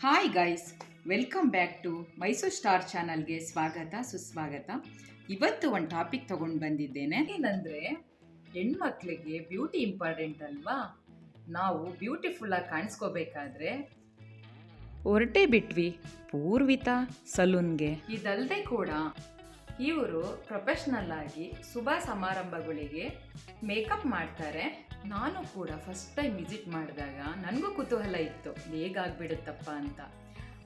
Hi guys welcome back to Mysuru star ಚಾನಲ್ಗೆ ಸ್ವಾಗತ ಸುಸ್ವಾಗತ. ಇವತ್ತು ಒಂದು ಟಾಪಿಕ್ ತಗೊಂಡು ಬಂದಿದ್ದೇನೆ. ಏನಂದರೆ ಹೆಣ್ಮಕ್ಳಿಗೆ ಬ್ಯೂಟಿ ಇಂಪಾರ್ಟೆಂಟ್ ಅಲ್ವಾ? ನಾವು ಬ್ಯೂಟಿಫುಲ್ಲಾಗಿ ಕಾಣಿಸ್ಕೋಬೇಕಾದ್ರೆ ಹೊರಟೆ ಬಿಟ್ವಿ ಪೂರ್ವಿತ ಸಲೂನ್ಗೆ. ಇದಲ್ಲದೆ ಕೂಡ ಇವರು ಪ್ರೊಫೆಷ್ನಲ್ ಆಗಿ ಶುಭ ಸಮಾರಂಭಗಳಿಗೆ ಮೇಕಪ್ ಮಾಡ್ತಾರೆ. ನಾನು ಕೂಡ ಫಸ್ಟ್ ಟೈಮ್ ವಿಸಿಟ್ ಮಾಡಿದಾಗ ನನಗೂ ಕುತೂಹಲ ಇತ್ತು. ಹೇಗಾಗ್ಬಿಡುತ್ತಪ್ಪ ಅಂತ.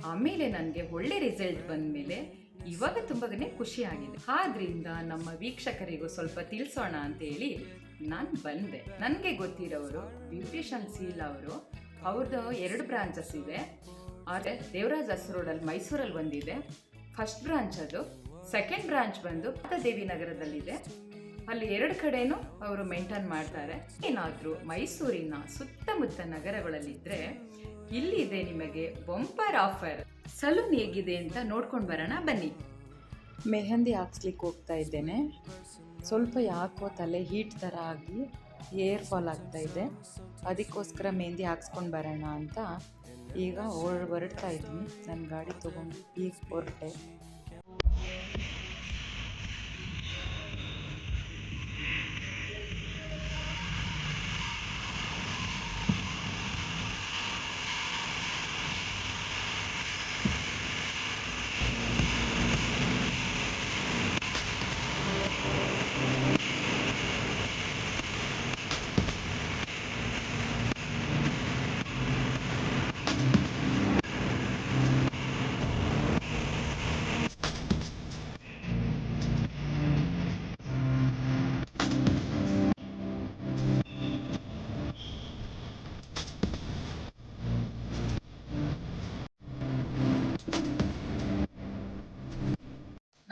ಆಮೇಲೆ ನನಗೆ ಒಳ್ಳೆ ರಿಸಲ್ಟ್ ಬಂದ ಮೇಲೆ ಇವಾಗ ತುಂಬಾನೇ ಖುಷಿ ಆಗಿದೆ ಆದ್ರಿಂದ ನಮ್ಮ ವೀಕ್ಷಕರಿಗೂ ಸ್ವಲ್ಪ ತಿಳಿಸೋಣ ಅಂತ ಹೇಳಿ ನಾನು ಬಂದೆ. ನನಗೆ ಗೊತ್ತಿರೋರು ಬ್ಯೂಟಿಷಿಯನ್ ಸೀಲ್ ಅವರು. ಅವ್ರದ್ದು ಎರಡು ಬ್ರಾಂಚಸ್ ಇದೆ. ಆದರೆ ದೇವರಾಜ್ ಹಸ್ ರೋಡಲ್ಲಿ ಮೈಸೂರಲ್ಲಿ ಒಂದಿದೆ. ಫಸ್ಟ್ ಬ್ರಾಂಚ್ ಅದು. ಸೆಕೆಂಡ್ ಬ್ರಾಂಚ್ ಬಂದು ದೇವಿ ನಗರದಲ್ಲಿದೆ. ಅಲ್ಲಿ ಎರಡು ಕಡೆನೂ ಅವರು ಮೇಂಟೈನ್ ಮಾಡ್ತಾರೆ. ಏನಾದರೂ ಮೈಸೂರಿನ ಸುತ್ತಮುತ್ತ ನಗರಗಳಲ್ಲಿದ್ದರೆ ಇಲ್ಲಿದೆ ನಿಮಗೆ ಬಂಪರ್ ಆಫರ್ ಸಲೂನ್ ಹೇಗಿದೆ ಅಂತ ನೋಡ್ಕೊಂಡು ಬರೋಣ, ಬನ್ನಿ. ಮೆಹಂದಿ ಹಾಕ್ಸ್ಲಿಕ್ಕೆ ಹೋಗ್ತಾ ಇದ್ದೇನೆ. ಸ್ವಲ್ಪ ಯಾಕೋ ತಲೆ ಹೀಟ್ ಥರ ಆಗಿ ಏರ್ ಫಾಲ್ ಆಗ್ತಾ ಇದೆ. ಅದಕ್ಕೋಸ್ಕರ ಮೆಹಂದಿ ಹಾಕ್ಸ್ಕೊಂಡು ಬರೋಣ ಅಂತ ಈಗ ಹೊರ ಹೊರಡ್ತಾ ಇದ್ದೀನಿ. ನನ್ನ ಗಾಡಿ ತೊಗೊಂಡು ಈಗ ಹೊರಟೆ. you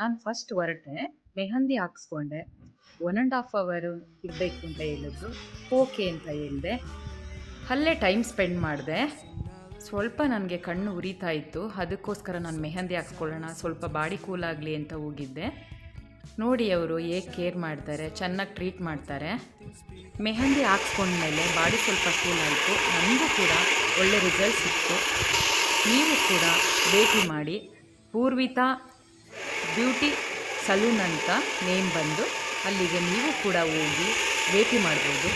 ನಾನು ಫಸ್ಟ್ ಹೊರಟೆ ಮೆಹಂದಿ ಹಾಕ್ಸ್ಕೊಂಡೆ. ಒನ್ ಆ್ಯಂಡ್ ಹಾಫ್ ಅವರು ಇರಬೇಕು ಅಂತ ಹೇಳಿದ್ರು. ಓಕೆ ಅಂತ ಹೇಳಿದೆ. ಅಲ್ಲೇ ಟೈಮ್ ಸ್ಪೆಂಡ್ ಮಾಡಿದೆ. ಸ್ವಲ್ಪ ನನಗೆ ಕಣ್ಣು ಉರಿತಾ ಇತ್ತು. ಅದಕ್ಕೋಸ್ಕರ ನಾನು ಮೆಹಂದಿ ಹಾಕ್ಸ್ಕೊಳ್ಳೋಣ, ಸ್ವಲ್ಪ ಬಾಡಿ ಕೂಲ್ ಆಗಲಿ ಅಂತ ಹೋಗಿದ್ದೆ. ನೋಡಿ ಅವರು ಹೇಗೆ ಕೇರ್ ಮಾಡ್ತಾರೆ, ಚೆನ್ನಾಗಿ ಟ್ರೀಟ್ ಮಾಡ್ತಾರೆ. ಮೆಹಂದಿ ಹಾಕ್ಸ್ಕೊಂಡ್ಮೇಲೆ ಬಾಡಿ ಸ್ವಲ್ಪ ಕೂಲ್ ಆಯಿತು. ನನಗೂ ಕೂಡ ಒಳ್ಳೆ ರಿಸಲ್ಟ್ ಸಿಕ್ತು. ನೀವು ಕೂಡ ಭೇಟಿ ಮಾಡಿ. ಪೂರ್ವಿತಾ ಬ್ಯೂಟಿ ಸಲೂನ್ ಅಂತ ನೇಮ್ ಬಂದು ಅಲ್ಲಿಗೆ ನೀವು ಕೂಡ ಹೋಗಿ ಭೇಟಿ ಮಾಡ್ಬೋದು.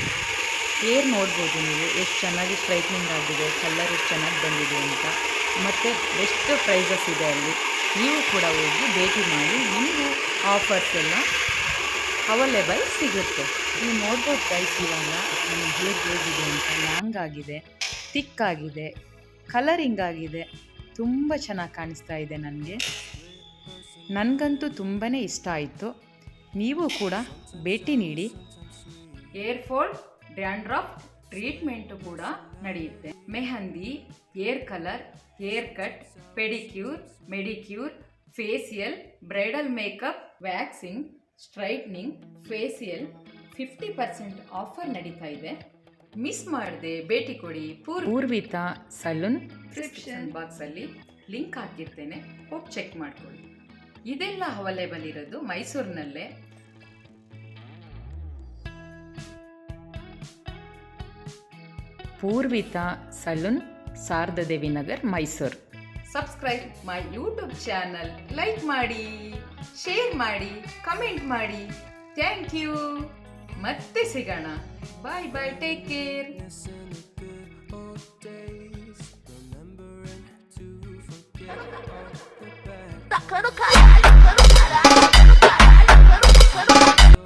ಏರ್ ನೋಡ್ಬೋದು ನೀವು, ಎಷ್ಟು ಚೆನ್ನಾಗಿ ಸ್ಟ್ರೈಟ್ನಿಂಗ್ ಆಗಿದೆ, ಕಲರ್ ಎಷ್ಟು ಚೆನ್ನಾಗಿ ಬಂದಿದೆ ಅಂತ. ಮತ್ತು ಬೆಸ್ಟ್ ಪ್ರೈಸಸ್ ಇದೆ ಅಲ್ಲಿ. ನೀವು ಕೂಡ ಹೋಗಿ ಭೇಟಿ ಮಾಡಿ, ನಿಮಗೂ ಆಫರ್ಸ್ ಎಲ್ಲ ಅವೈಲೇಬಲ್ ಸಿಗುತ್ತೆ. ನೀವು ನೋಡ್ಬೋದು ಪ್ರೈಸ್ ಇವಾಗ ನನ್ನ ಹೇರ್ ಹೇಗಿದೆ ಅಂತ. ಲಾಂಗ್ ಆಗಿದೆ ಥಿಕ್ ಆಗಿದೆ ಕಲರಿಂಗ್ ಆಗಿದೆ, ತುಂಬ ಚೆನ್ನಾಗಿ ಕಾಣಿಸ್ತಾ ಇದೆ ನನಗೆ. ನನಗಂತೂ ತುಂಬಾ ಇಷ್ಟ ಆಯಿತು. ನೀವು ಕೂಡ ಭೇಟಿ ನೀಡಿ. ಏರ್ ಡ್ಯಾಂಡ್ರಾಫ್ ಡ್ಯಾಂಡ್ರಫ್ ಟ್ರೀಟ್ಮೆಂಟು ಕೂಡ ನಡೆಯುತ್ತೆ. Mehndi hair colour hair cut pedicure manicure facial bridal makeup waxing straightening facial fifty percent offer ನಡೀತಾ ಇದೆ. ಮಿಸ್ ಮಾಡದೆ ಭೇಟಿ ಕೊಡಿ. ಪೂರ್ವಿತಾ ಸಲೂನ್. ಡಿಸ್ಕ್ರಿಪ್ಷನ್ ಬಾಕ್ಸಲ್ಲಿ ಲಿಂಕ್ ಹಾಕಿರ್ತೇನೆ. ಹೋಗಿ ಚೆಕ್ ಮಾಡ್ಕೊಳ್ಳಿ. ಇದೆಲ್ಲ ಅವೈಲೇಬಲ್ ಇರೋದು ಮೈಸೂರಿನಲ್ಲೇ. Purvita salon Sharadadevi Nagar Mysuru. Subscribe my YouTube channel like ಮಾಡಿ ಶೇರ್ ಮಾಡಿ ಕಮೆಂಟ್ ಮಾಡಿ. ಥ್ಯಾಂಕ್ ಯು ಮತ್ತೆ ಸಿಗೋಣ. ಬಾಯ್ ಬಾಯ್ ಟೇಕ್ ಕೇರ್